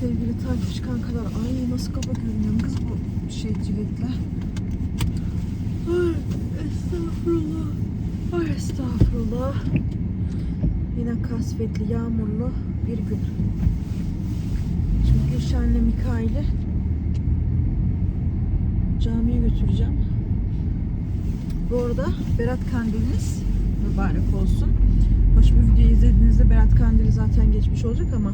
sevgili takipçi kankalar. Ay nasıl kafa görünüyorum kız bu şey ciletle. Ay estağfurullah. Ay estağfurullah. Yine kasvetli, yağmurlu bir gün. Şimdi Gülşen'le Mikail'i camiye götüreceğim. Bu arada Berat Kandiliniz mübarek olsun. Hoş bir video izlediğinizde Berat Kandili zaten geçmiş olacak ama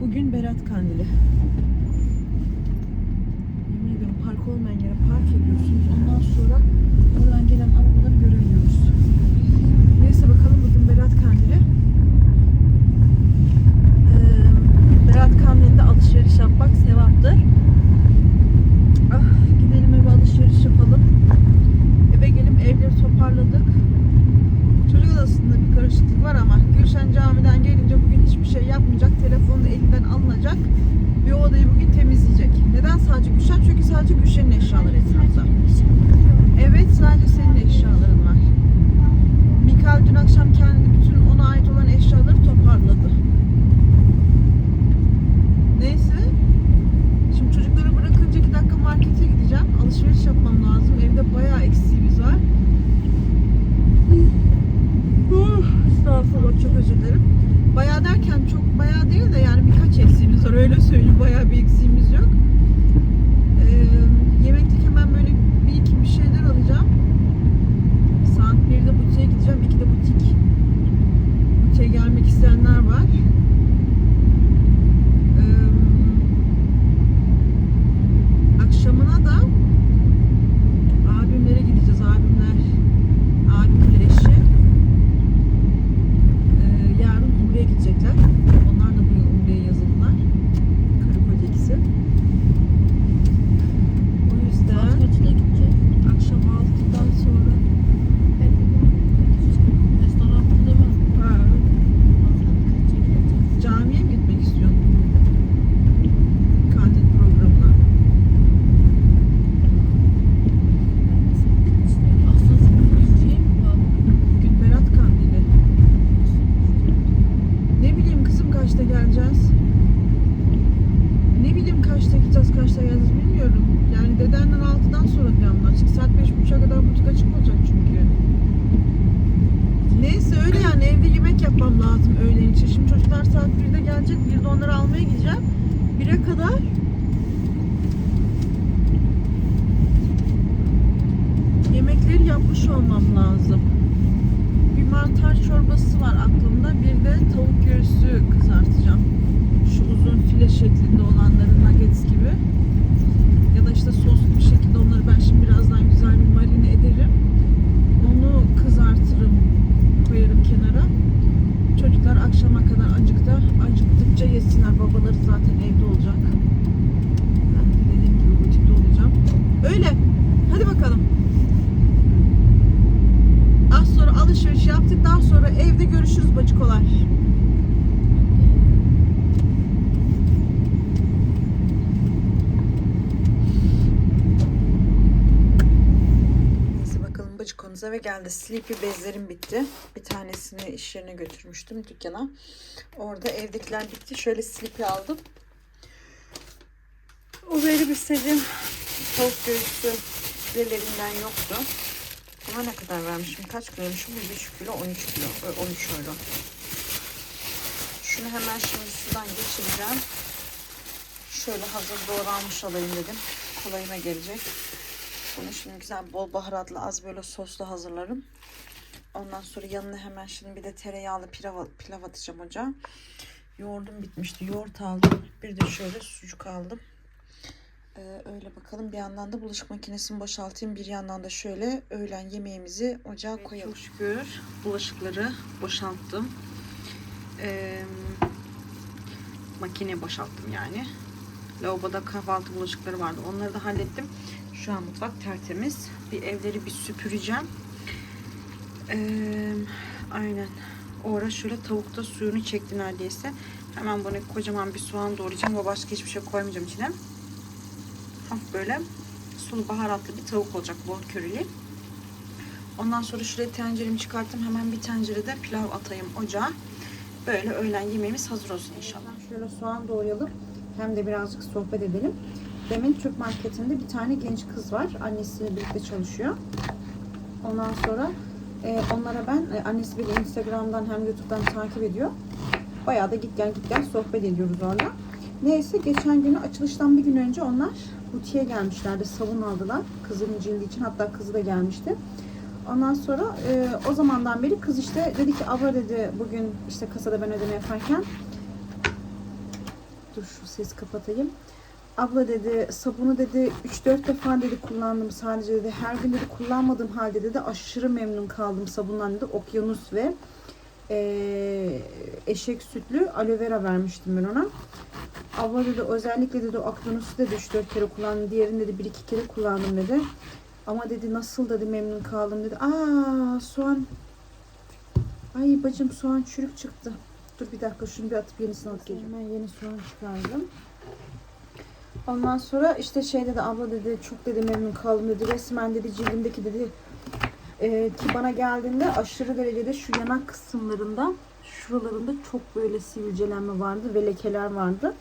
bugün Berat Kandili. Yemin ediyorum park olmayan yere park ediyorsunuz. Ondan sonra oradan gelen arabaları göremiyoruz. Neyse bakalım bugün Berat Kandili. Ee, Berat Kandili'nde alışveriş yapmak sevaptır. Ah, gidelim eve alışveriş yapalım. Eve gelip evleri toparladık. Çocuk odasında bir karışıklık var ama Gülşen camiden gelince bugün hiçbir şey yapmayacak. Telefonu elinden alınacak. Bir odayı bugün temizleyecek. Neden sadece Gülşen? Çünkü sadece Gülşen'in eşyaları etrafta. Evet sadece senin eşyaların var. Mikael dün akşam kendi bütün ona ait olan eşyaları toparladı. Neyse. Şimdi çocukları bırakınca iki dakika markete gideceğim. Alışveriş yapmam lazım. Evde bayağı eksiğimiz var. Uh, Estağfurullah çok özür dilerim. Bayağı derken çok bayağı değil de yani birkaç eksiğimiz var öyle söyleyeyim. Bayağı bir eksiğimiz yok. Ee, yemeklik hemen böyle bir iki bir şeyler alacağım. Saat 1'de butiğe gideceğim. 2'de butik. Butiğe gelmek isteyenler var. Ee, akşamına da abimlere gideceğiz. Abimler, abimle eşi. Ee, yarın Umre'ye gidecekler. Onlar da bu yıl Umre'ye yazıldılar. Karı koca ikisi. O yüzden kaçta gidecek? akşam 6'dan sonra Restoranda değil mi? ha, camiye mi gitmek istiyorsun? Kandil programına. Aslında şey mi var? Bugün Berat Kandili. Ne bileyim kızım kaçta geleceğiz? Ne bileyim kaçta gideceğiz, kaçta geleceğiz bilmiyorum. Yani dedenden 6'dan sonra planlar açık. Saat 5.30'a kadar butik açık olacak çünkü. Neyse öyle yani evde yemek yapmam lazım öğlen için. Şimdi çocuklar saat 1'de gelecek. 1'de onları almaya gideceğim. 1'e kadar yemekleri yapmış olmam lazım. Bir mantar çorbası var aklımda. Bir de tavuk göğsü kızartacağım. Şu uzun file şeklinde olanların nuggets gibi. Ya da işte soslu bir şekilde onları ben şimdi birazdan güzel bir marine ederim. Onu kızartırım, koyarım kenara. Çocuklar akşama kadar acıkta, acıktıkça yesinler. Babaları zaten evde olacak. Ben de dediğim gibi butikte olacağım. Öyle. Hadi bakalım. Alışveriş yaptıktan sonra evde görüşürüz bacıkolar. Neyse bakalım bacıkonuz eve geldi. Sleepy bezlerim bitti. Bir tanesini iş yerine götürmüştüm dükkana. Orada evdekiler bitti. Şöyle Sleepy aldım. O benim istediğim tavuk göğsü birilerinden yoktu. Buna ne kadar vermişim? Kaç kiloymuşum? 1,5 kilo, 13 kilo, Ö, 13 euro. Şunu hemen şimdi sudan geçireceğim. Şöyle hazır doğranmış alayım dedim. Kolayına gelecek. Bunu şimdi güzel bol baharatlı az böyle soslu hazırlarım. Ondan sonra yanına hemen şimdi bir de tereyağlı pilav, pilav atacağım ocağa. Yoğurdum bitmişti. Yoğurt aldım. Bir de şöyle sucuk aldım. Ee, öyle bakalım. Bir yandan da bulaşık makinesini boşaltayım. Bir yandan da şöyle öğlen yemeğimizi ocağa koyalım. Çok şükür bulaşıkları boşalttım. Ee, makine boşalttım yani. Lavaboda kahvaltı bulaşıkları vardı. Onları da hallettim. Şu an mutfak tertemiz. Bir evleri bir süpüreceğim. Ee, aynen. O ara şöyle tavukta suyunu çekti neredeyse. Hemen bunu kocaman bir soğan doğrayacağım. Ama başka hiçbir şey koymayacağım içine. Hafif böyle sulu baharatlı bir tavuk olacak. Bol körili. Ondan sonra şuraya tenceremi çıkarttım. Hemen bir tencerede pilav atayım ocağa. Böyle öğlen yemeğimiz hazır olsun inşallah. Şöyle soğan doğrayalım. Hem de birazcık sohbet edelim. Demin Türk marketinde bir tane genç kız var. Annesiyle birlikte çalışıyor. Ondan sonra e, onlara ben e, annesi beni Instagram'dan hem YouTube'dan takip ediyor. Bayağı da git gel git gel sohbet ediyoruz orada. Neyse geçen günü açılıştan bir gün önce onlar butiğe gelmişlerdi. Sabun aldılar kızının cildi için. Hatta kızı da gelmişti. Ondan sonra e, o zamandan beri kız işte dedi ki abla dedi bugün işte kasada ben ödeme yaparken dur şu ses kapatayım. Abla dedi sabunu dedi 3-4 defa dedi kullandım sadece dedi. Her gün dedi kullanmadığım halde dedi aşırı memnun kaldım sabundan dedi. Okyanus ve eee, eşek sütlü aloe vera vermiştim ben ona. Abla dedi özellikle dedi o okyanusu dedi 3-4 kere kullandım. Diğerini dedi 1-2 kere kullandım dedi. Ama dedi nasıl dedi memnun kaldım dedi. Aa soğan. Ay bacım soğan çürük çıktı. Dur bir dakika şunu bir atıp yenisini alıp geleceğim. Ben yeni soğan çıkardım. Ondan sonra işte şey dedi abla dedi çok dedi memnun kaldım dedi. Resmen dedi cildimdeki dedi e, ki bana geldiğinde aşırı derecede şu yanak kısımlarında şuralarında çok böyle sivilcelenme vardı ve lekeler vardı.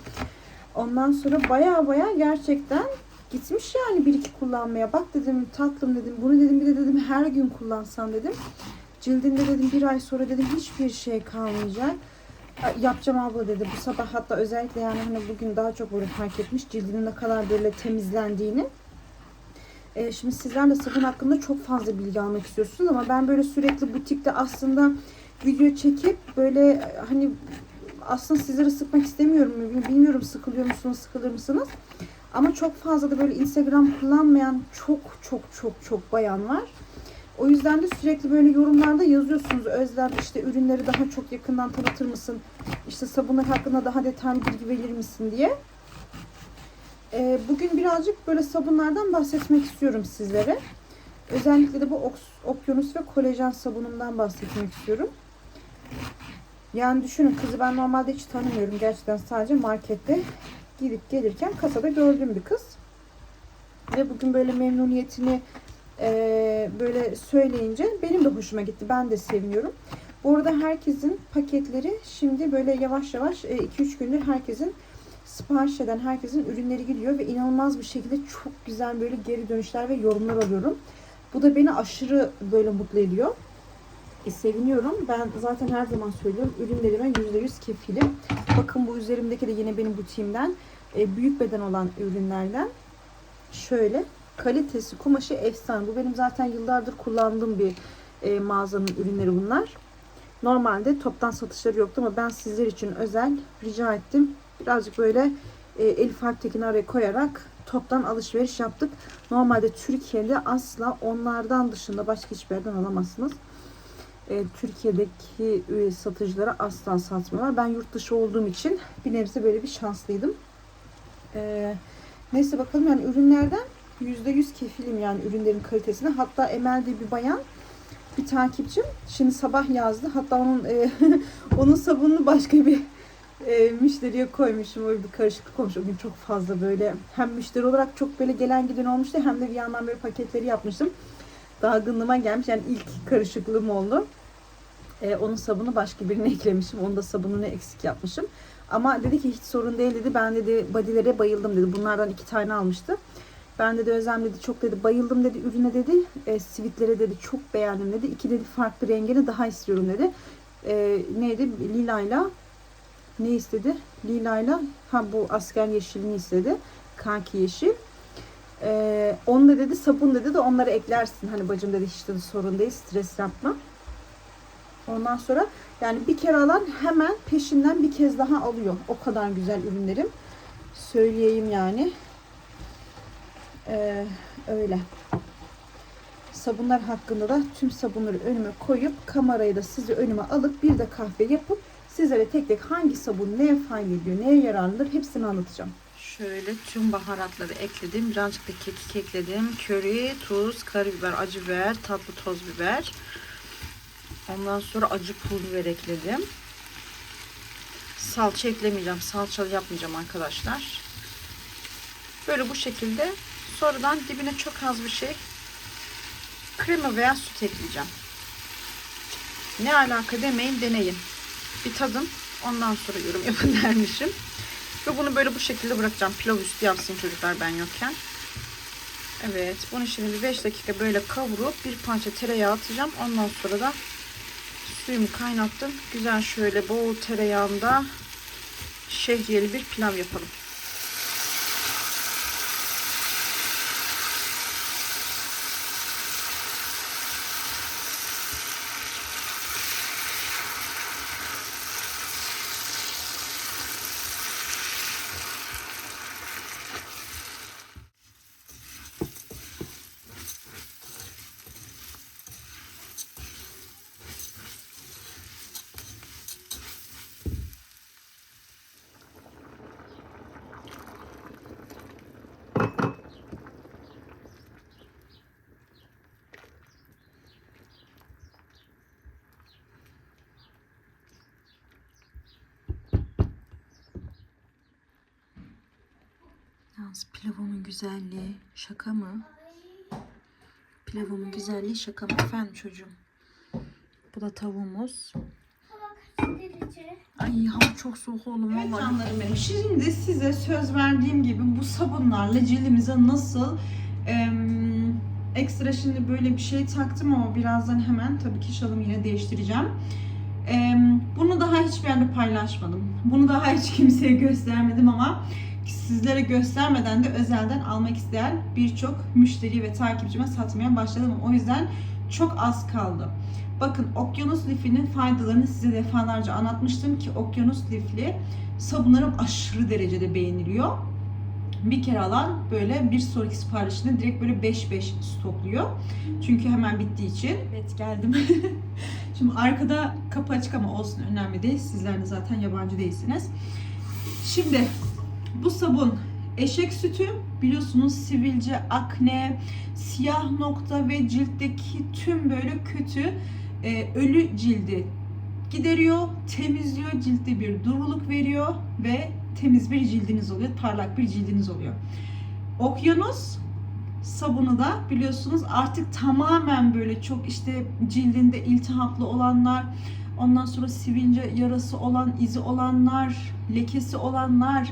Ondan sonra baya baya gerçekten gitmiş yani bir iki kullanmaya. Bak dedim tatlım dedim bunu dedim bir de dedim her gün kullansan dedim. Cildinde dedim bir ay sonra dedim hiçbir şey kalmayacak. "Ya, Yapacağım abla dedi. Bu sabah hatta özellikle yani hani bugün daha çok böyle fark etmiş cildinin ne kadar böyle temizlendiğini. Ee, şimdi sizler de sabun hakkında çok fazla bilgi almak istiyorsunuz ama ben böyle sürekli butikte aslında video çekip böyle e, hani aslında sizleri sıkmak istemiyorum. Bilmiyorum sıkılıyor musunuz, sıkılır mısınız? Ama çok fazla da böyle Instagram kullanmayan çok çok çok çok bayan var. O yüzden de sürekli böyle yorumlarda yazıyorsunuz. Özlem işte ürünleri daha çok yakından tanıtır mısın? İşte sabunlar hakkında daha detaylı bilgi verir misin diye. Ee, bugün birazcık böyle sabunlardan bahsetmek istiyorum sizlere. Özellikle de bu oks- okyanus ve kolajen sabunundan bahsetmek istiyorum. Yani düşünün kızı ben normalde hiç tanımıyorum. Gerçekten sadece markette gidip gelirken kasada gördüğüm bir kız. Ve bugün böyle memnuniyetini e, böyle söyleyince benim de hoşuma gitti. Ben de seviniyorum. Bu arada herkesin paketleri şimdi böyle yavaş yavaş 2-3 gündür herkesin sipariş eden herkesin ürünleri gidiyor ve inanılmaz bir şekilde çok güzel böyle geri dönüşler ve yorumlar alıyorum. Bu da beni aşırı böyle mutlu ediyor. E, seviniyorum. Ben zaten her zaman söylüyorum. Ürünlerime %100 kefilim. Bakın bu üzerimdeki de yine benim butiğimden e, büyük beden olan ürünlerden. Şöyle kalitesi, kumaşı efsane. Bu benim zaten yıllardır kullandığım bir e, mağazanın ürünleri bunlar. Normalde toptan satışları yoktu ama ben sizler için özel rica ettim. Birazcık böyle e, Elif Alptekin'i araya koyarak toptan alışveriş yaptık. Normalde Türkiye'de asla onlardan dışında başka hiçbir yerden alamazsınız. E, Türkiye'deki e, satıcılara asla satmıyorlar. Ben yurt dışı olduğum için bir nebze böyle bir şanslıydım. E, neyse bakalım yani ürünlerden %100 kefilim yani ürünlerin kalitesine. Hatta Emel diye bir bayan bir takipçim şimdi sabah yazdı. Hatta onun e, onun sabununu başka bir e, müşteriye koymuşum. Öyle bir karışıklık olmuş. O gün çok fazla böyle hem müşteri olarak çok böyle gelen giden olmuştu hem de bir yandan böyle paketleri yapmıştım. Dalgınlığıma gelmiş. Yani ilk karışıklığım oldu. E, onun sabunu başka birine eklemişim. Onun da sabununu eksik yapmışım. Ama dedi ki hiç sorun değil dedi. Ben dedi bodylere bayıldım dedi. Bunlardan iki tane almıştı. Ben dedi Özlem dedi çok dedi bayıldım dedi ürüne dedi. E, sivitlere dedi çok beğendim dedi. İki dedi farklı rengini daha istiyorum dedi. E, neydi? Lilayla ne istedi? Lilayla ha bu asker yeşilini istedi. Kaki yeşil. E, onu da dedi sabun dedi de onları eklersin. Hani bacım dedi hiç dedi sorun değil stres yapma. Ondan sonra yani bir kere alan hemen peşinden bir kez daha alıyor. O kadar güzel ürünlerim. Söyleyeyim yani. Ee, öyle. Sabunlar hakkında da tüm sabunları önüme koyup kamerayı da sizi önüme alıp bir de kahve yapıp sizlere tek tek hangi sabun neye fayda ediyor, neye yararlıdır hepsini anlatacağım. Şöyle tüm baharatları ekledim. Birazcık da kekik ekledim. Köri, tuz, karabiber, acı biber, tatlı toz biber. Ondan sonra acı pul biber ekledim. Salça eklemeyeceğim. Salçalı yapmayacağım arkadaşlar. Böyle bu şekilde. Sonradan dibine çok az bir şey krema veya süt ekleyeceğim. Ne alaka demeyin deneyin. Bir tadın. Ondan sonra yorum yapın dermişim. Ve bunu böyle bu şekilde bırakacağım. Pilav üstü yapsın çocuklar ben yokken. Evet. Bunu şimdi 5 dakika böyle kavurup bir parça tereyağı atacağım. Ondan sonra da suyumu kaynattım. Güzel şöyle bol tereyağında şehriyeli bir pilav yapalım. Yalnız pilavımın güzelliği şaka mı? Pilavımın güzelliği şaka mı? Efendim çocuğum. Bu da tavuğumuz. Ay hava çok soğuk oğlum Evet vallahi. canlarım benim. Şimdi size söz verdiğim gibi bu sabunlarla cildimize nasıl em, ekstra şimdi böyle bir şey taktım ama birazdan hemen tabii ki şalımı yine değiştireceğim. Em, bunu daha hiçbir yerde paylaşmadım. Bunu daha hiç kimseye göstermedim ama sizlere göstermeden de özelden almak isteyen birçok müşteri ve takipçime satmaya başladım. O yüzden çok az kaldı. Bakın okyanus lifinin faydalarını size defalarca anlatmıştım ki okyanus lifli sabunlarım aşırı derecede beğeniliyor. Bir kere alan böyle bir sonraki siparişinde direkt böyle 5-5 stokluyor. Çünkü hemen bittiği için. Evet geldim. Şimdi arkada kapı açık ama olsun önemli değil. Sizler de zaten yabancı değilsiniz. Şimdi bu sabun eşek sütü biliyorsunuz sivilce, akne, siyah nokta ve ciltteki tüm böyle kötü e, ölü cildi gideriyor, temizliyor, ciltte bir duruluk veriyor ve temiz bir cildiniz oluyor, parlak bir cildiniz oluyor. Okyanus sabunu da biliyorsunuz artık tamamen böyle çok işte cildinde iltihaplı olanlar, ondan sonra sivilce yarası olan, izi olanlar, lekesi olanlar,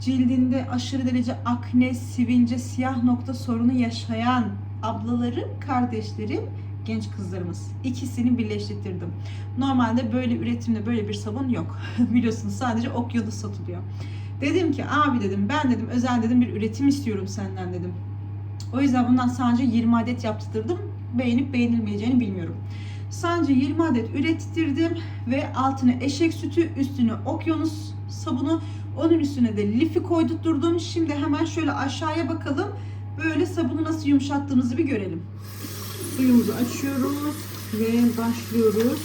cildinde aşırı derece akne, sivilce, siyah nokta sorunu yaşayan ablalarım, kardeşlerim, genç kızlarımız. İkisini birleştirdim. Normalde böyle üretimde böyle bir sabun yok. Biliyorsunuz sadece okyanus satılıyor. Dedim ki abi dedim ben dedim özel dedim bir üretim istiyorum senden dedim. O yüzden bundan sadece 20 adet yaptırdım. Beğenip beğenilmeyeceğini bilmiyorum. Sadece 20 adet ürettirdim ve altına eşek sütü, üstüne okyanus sabunu, onun üstüne de lifi koydurtturdum. Şimdi hemen şöyle aşağıya bakalım. Böyle sabunu nasıl yumuşattığımızı bir görelim. Suyumuzu açıyoruz ve başlıyoruz.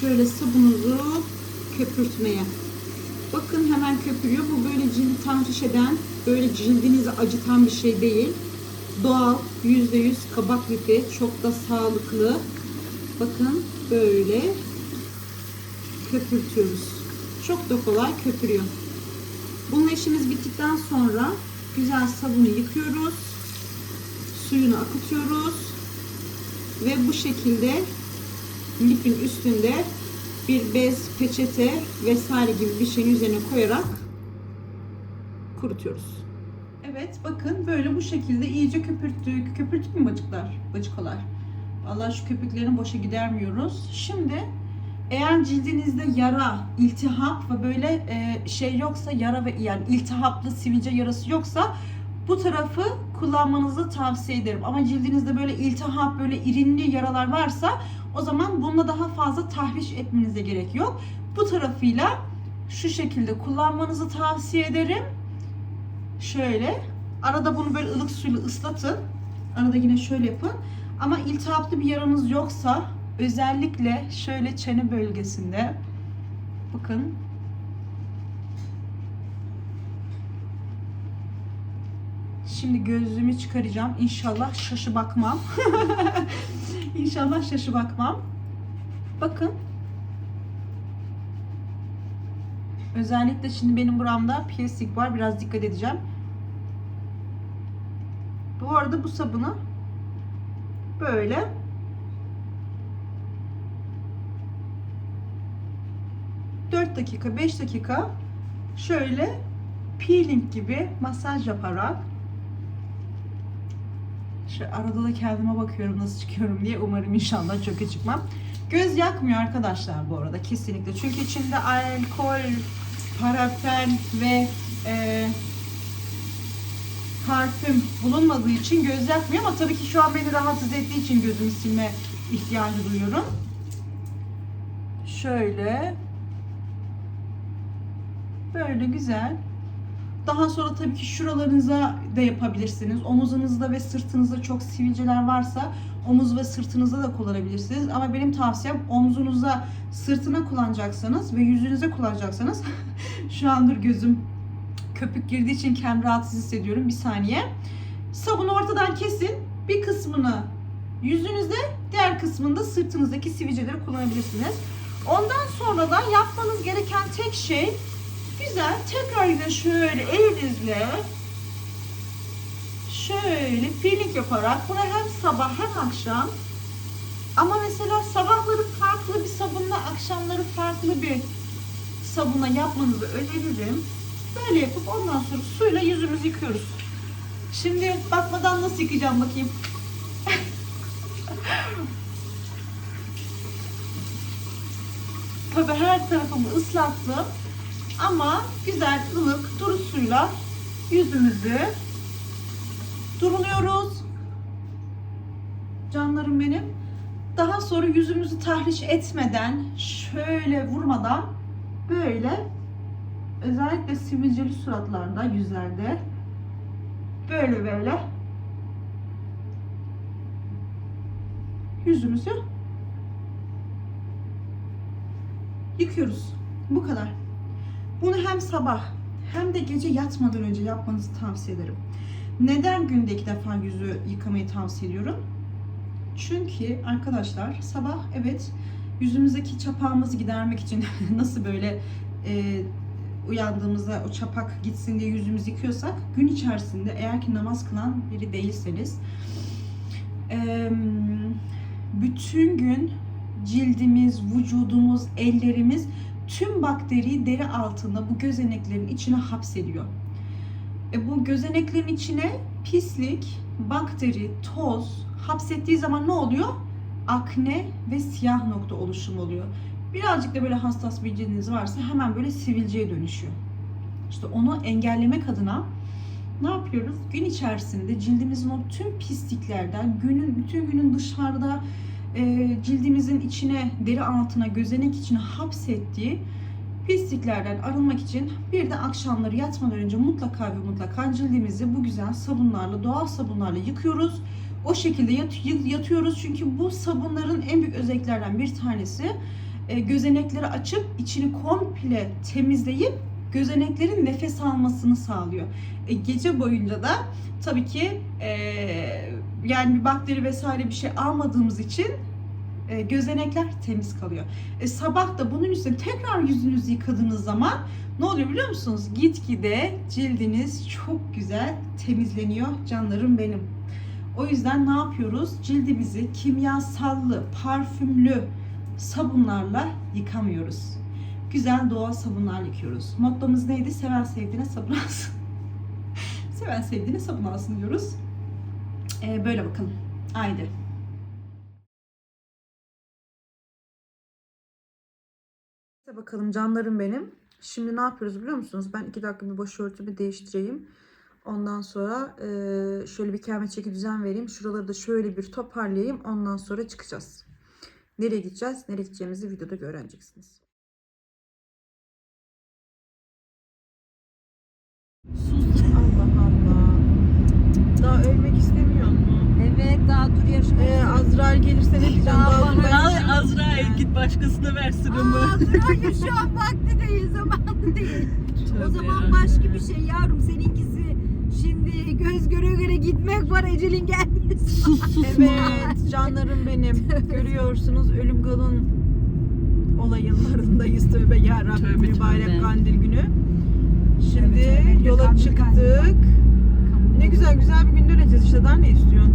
Şöyle sabunumuzu köpürtmeye. Bakın hemen köpürüyor. Bu böyle cildi tahriş eden, böyle cildinizi acıtan bir şey değil. Doğal, %100 kabak lifi. Çok da sağlıklı. Bakın böyle köpürtüyoruz. Çok da kolay köpürüyor. Bunun işimiz bittikten sonra güzel sabunu yıkıyoruz. Suyunu akıtıyoruz. Ve bu şekilde lifin üstünde bir bez, peçete vesaire gibi bir şeyin üzerine koyarak kurutuyoruz. Evet bakın böyle bu şekilde iyice köpürttük. Köpürttük mü bacıklar? Bacıkolar. Vallahi şu köpüklerini boşa gidermiyoruz. Şimdi eğer cildinizde yara, iltihap ve böyle e, şey yoksa yara ve yani iltihaplı sivilce yarası yoksa bu tarafı kullanmanızı tavsiye ederim. Ama cildinizde böyle iltihap, böyle irinli yaralar varsa o zaman bununla daha fazla tahriş etmenize gerek yok. Bu tarafıyla şu şekilde kullanmanızı tavsiye ederim. Şöyle. Arada bunu böyle ılık suyla ıslatın. Arada yine şöyle yapın. Ama iltihaplı bir yaranız yoksa özellikle şöyle çene bölgesinde bakın Şimdi gözlüğümü çıkaracağım. İnşallah şaşı bakmam. İnşallah şaşı bakmam. Bakın. Özellikle şimdi benim buramda piercing var. Biraz dikkat edeceğim. Bu arada bu sabunu böyle 3-4 dakika, 5 dakika şöyle peeling gibi masaj yaparak şu arada da kendime bakıyorum nasıl çıkıyorum diye umarım inşallah çöke çıkmam. Göz yakmıyor arkadaşlar bu arada kesinlikle. Çünkü içinde alkol, parafen ve e, parfüm bulunmadığı için göz yakmıyor ama tabii ki şu an beni rahatsız ettiği için gözümü silme ihtiyacı duyuyorum. Şöyle böyle güzel. Daha sonra tabii ki şuralarınıza da yapabilirsiniz. Omuzunuzda ve sırtınızda çok sivilceler varsa omuz ve sırtınızda da kullanabilirsiniz. Ama benim tavsiyem omuzunuza, sırtına kullanacaksanız ve yüzünüze kullanacaksanız şu andır gözüm köpük girdiği için kendimi rahatsız hissediyorum. Bir saniye. Sabunu ortadan kesin. Bir kısmını yüzünüzde, diğer kısmını da sırtınızdaki sivilceleri kullanabilirsiniz. Ondan sonra da yapmanız gereken tek şey güzel tekrar yine şöyle elinizle şöyle peeling yaparak bunu hem sabah hem akşam ama mesela sabahları farklı bir sabunla akşamları farklı bir sabunla yapmanızı öneririm. Böyle yapıp ondan sonra suyla yüzümüzü yıkıyoruz. Şimdi bakmadan nasıl yıkayacağım bakayım. Tabii her tarafımı ıslattım. Ama güzel ılık duru suyla yüzümüzü duruluyoruz. Canlarım benim. Daha sonra yüzümüzü tahriş etmeden, şöyle vurmadan böyle özellikle sivilceli suratlarda, yüzlerde böyle böyle yüzümüzü yıkıyoruz. Bu kadar. Bunu hem sabah hem de gece yatmadan önce yapmanızı tavsiye ederim. Neden günde iki defa yüzü yıkamayı tavsiye ediyorum? Çünkü arkadaşlar sabah evet yüzümüzdeki çapağımızı gidermek için nasıl böyle e, uyandığımızda o çapak gitsin diye yüzümüzü yıkıyorsak gün içerisinde eğer ki namaz kılan biri değilseniz e, bütün gün cildimiz, vücudumuz, ellerimiz tüm bakteriyi deri altında bu gözeneklerin içine hapsediyor. E bu gözeneklerin içine pislik, bakteri, toz hapsettiği zaman ne oluyor? Akne ve siyah nokta oluşumu oluyor. Birazcık da böyle hassas bir cildiniz varsa hemen böyle sivilceye dönüşüyor. İşte onu engellemek adına ne yapıyoruz? Gün içerisinde cildimizin o tüm pisliklerden, günün bütün günün dışarıda cildimizin içine, deri altına, gözenek içine hapsettiği pisliklerden arınmak için bir de akşamları yatmadan önce mutlaka ve mutlaka cildimizi bu güzel sabunlarla, doğal sabunlarla yıkıyoruz. O şekilde yat- yatıyoruz çünkü bu sabunların en büyük özelliklerden bir tanesi e, gözenekleri açıp içini komple temizleyip gözeneklerin nefes almasını sağlıyor. E, gece boyunca da tabii ki e, yani bir bakteri vesaire bir şey almadığımız için e, gözenekler temiz kalıyor. E, sabah da bunun üstüne tekrar yüzünüzü yıkadığınız zaman ne oluyor biliyor musunuz? Gitgide cildiniz çok güzel temizleniyor canlarım benim. O yüzden ne yapıyoruz? Cildimizi kimyasallı, parfümlü sabunlarla yıkamıyoruz. Güzel doğal sabunlar yıkıyoruz. Mottomuz neydi? Seven sevdiğine sabun alsın. Seven sevdiğine sabun alsın diyoruz. Ee, böyle bakalım. Haydi. Bakalım canlarım benim. Şimdi ne yapıyoruz biliyor musunuz? Ben iki dakika bir başörtümü değiştireyim. Ondan sonra e, şöyle bir kendime çeki düzen vereyim. Şuraları da şöyle bir toparlayayım. Ondan sonra çıkacağız. Nereye gideceğiz? Nereye gideceğimizi videoda öğreneceksiniz. Allah Allah. Daha ölmek? Evet daha dur yaşım. Ee, Azrail gelirse ne diyeceğim? Daha bana- ben... Azrail git başkasına versin onu. Hayır şu an vakti değil zamanı değil. Tövbe o zaman ya. başka bir şey yavrum seninkisi. Şimdi göz göre göre gitmek var ecelin gelmesi. Evet canlarım benim. Görüyorsunuz ölüm galın olaylarındayız. Tövbe yarabbim mübarek kandil günü. Şimdi Evet, evet, yola kandil, çıktık. kandil. Ne güzel güzel bir gün döneceğiz işte daha ne istiyorsun?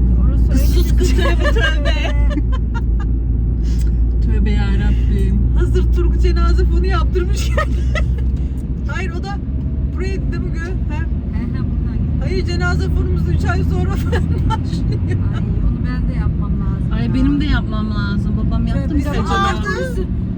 Sus kız tövbe tövbe. Tövbe yarabbim. Hazır Turgut cenaze fonu yaptırmışken. Hayır o da buraya gö? Ha? He he buradan. Hayır cenaze fonumuzu 3 ay sonra başlıyor. Ay onu ben de yapmam lazım. Ay ya. benim de yapmam lazım. Babam yaptı Bir bize de vardı.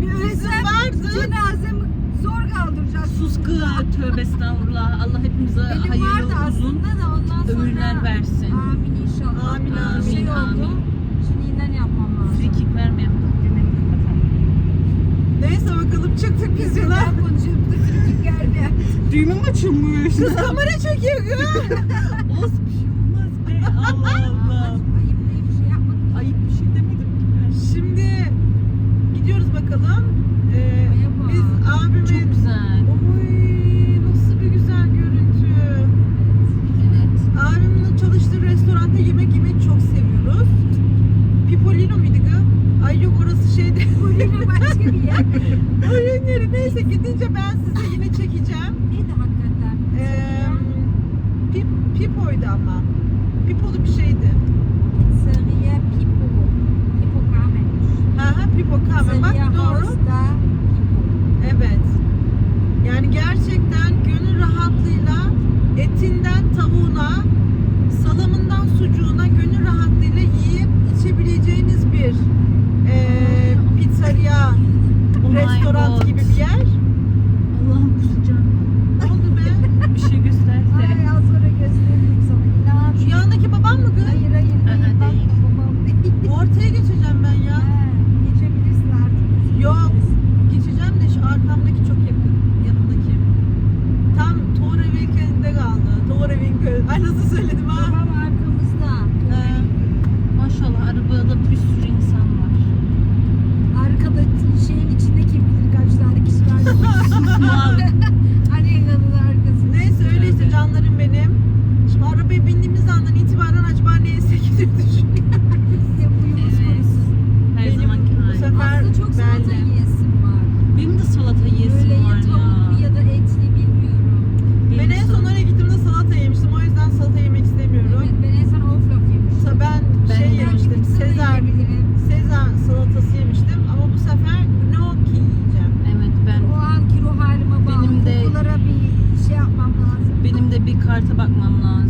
Bizim vardı. cenazemi zor kaldıracak. Sus kız. Tövbe estağfurullah. Allah hepimize Benim hayırlı vardı uzun da ondan sonra. ömürler versin. Amin inşallah. Amin, Bir şey amin, oldu. amin. Şimdi yeniden yapmam lazım. free kick kapatalım. Neyse bakalım çıktık biz yola. Ben konuşuyorum da kritik geldi. Düğmem açılmış. Kız kamera çekiyor gö. Olsun bir şey olmaz be. Allah Allah. Ayıp değil bir şey yapmadım. Ayıp bir şey demedim ki ben. Şimdi gidiyoruz bakalım. Ee, abimin... Çok güzel. Oy nasıl bir güzel görüntü. Evet. Abimin çalıştığı restoranda yemek yemeyi çok seviyoruz. Pipolino muydu gı? Ay yok orası şeyde. Buyurun başka bir yer. Oyun yeri. Neyse gidince ben size yine çekeceğim. Neydi hakikaten? Ee, pip, Pipo'ydu ama. Pipolu bir şeydi. Pizzeria Pipo. Pipo Carmen'miş. Ha ha Pipo Kahve. Bak doğru. Horsta Pipo. Evet. Yani gerçekten gönül rahatlığıyla etinden tavuğuna, salamından sucuğuna gönül rahatlığıyla yiyip içebileceğiniz bir eee pizzeria, Oh my restoran God. gibi bir yer. Allah'ım kusacağım. Ne oldu be? Bir şey göster de. Ay az sonra gösteririm sana. İnan. Şu yandaki babam mı kız? Hayır hayır. Aha, hayır. Bak, değil. babam değil. Ortaya geçeceğim ben ya. Ha, Geçebilirsin artık. Yok. Geçeceğim de şu arkamdaki çok yakın. Yanımdaki. Tam Torevin köyünde kaldı. Torevin köyü. Ay nasıl söyledim ha? Babam arkamızda. Ee, Maşallah arabada bir sürü insan var. Arkada şeyin içinde kim bilir kaç tane kişi var. hani yanının arkasında. Neyse öyleyse canlarım benim. Şimdi arabaya bindiğimiz andan itibaren acaba ne yesek diye düşünüyorum. Evet. Her Benim zamanki bu hali. sefer Aslında çok salata belli. yiyesim var. Benim de salata yiyesim Böyle var ya tavuklu ya. da etli bilmiyorum. Benim Ben en son salata- oraya gittiğimde salata yemiştim. O yüzden salata yemek istemiyorum. Evet ben en son oflaf yemiştim. Sa- Ben, Ben şey yemiştim. Belki pizza da Sezar, yiyebilirim. Sezar salatası yemiştim. Ama bu sefer gnocchi yiyeceğim. Evet ben O anki ruh halime bağlı. Benim de- Kokulara bir şey yapmam lazım. benim de bir karta bakmam lazım.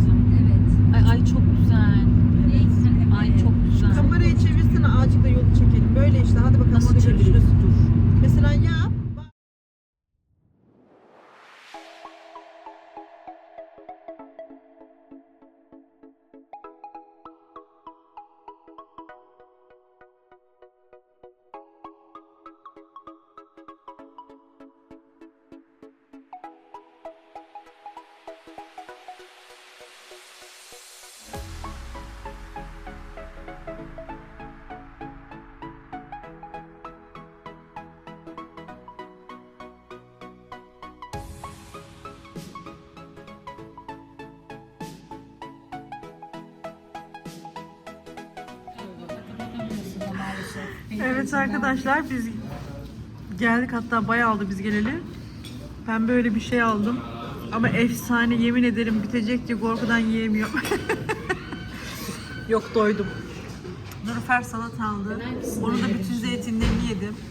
Evet arkadaşlar biz geldik hatta bayağı oldu biz geleli. Ben böyle bir şey aldım. Ama efsane yemin ederim bitecek diye korkudan yiyemiyorum. Yok doydum. Nurfer salat aldı. Onu da bütün zeytinlerini yedim.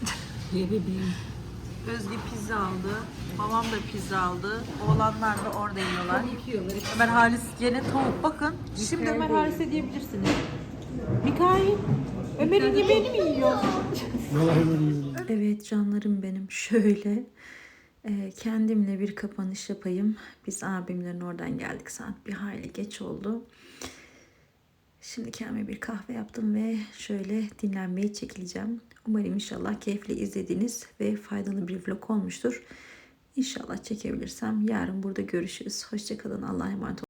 Özge pizza aldı. Babam da pizza aldı. Oğlanlar da orada yiyorlar. Ömer Halis gene tavuk. Bakın. Şimdi Ömer Halis'e diyebilirsiniz. Mikail, Ömer'in yemeğini mi yiyor? Evet canlarım benim şöyle e, kendimle bir kapanış yapayım. Biz abimlerin oradan geldik saat bir hayli geç oldu. Şimdi kendime bir kahve yaptım ve şöyle dinlenmeye çekileceğim. Umarım inşallah keyifli izlediğiniz ve faydalı bir vlog olmuştur. İnşallah çekebilirsem yarın burada görüşürüz. Hoşçakalın. Allah'a emanet olun.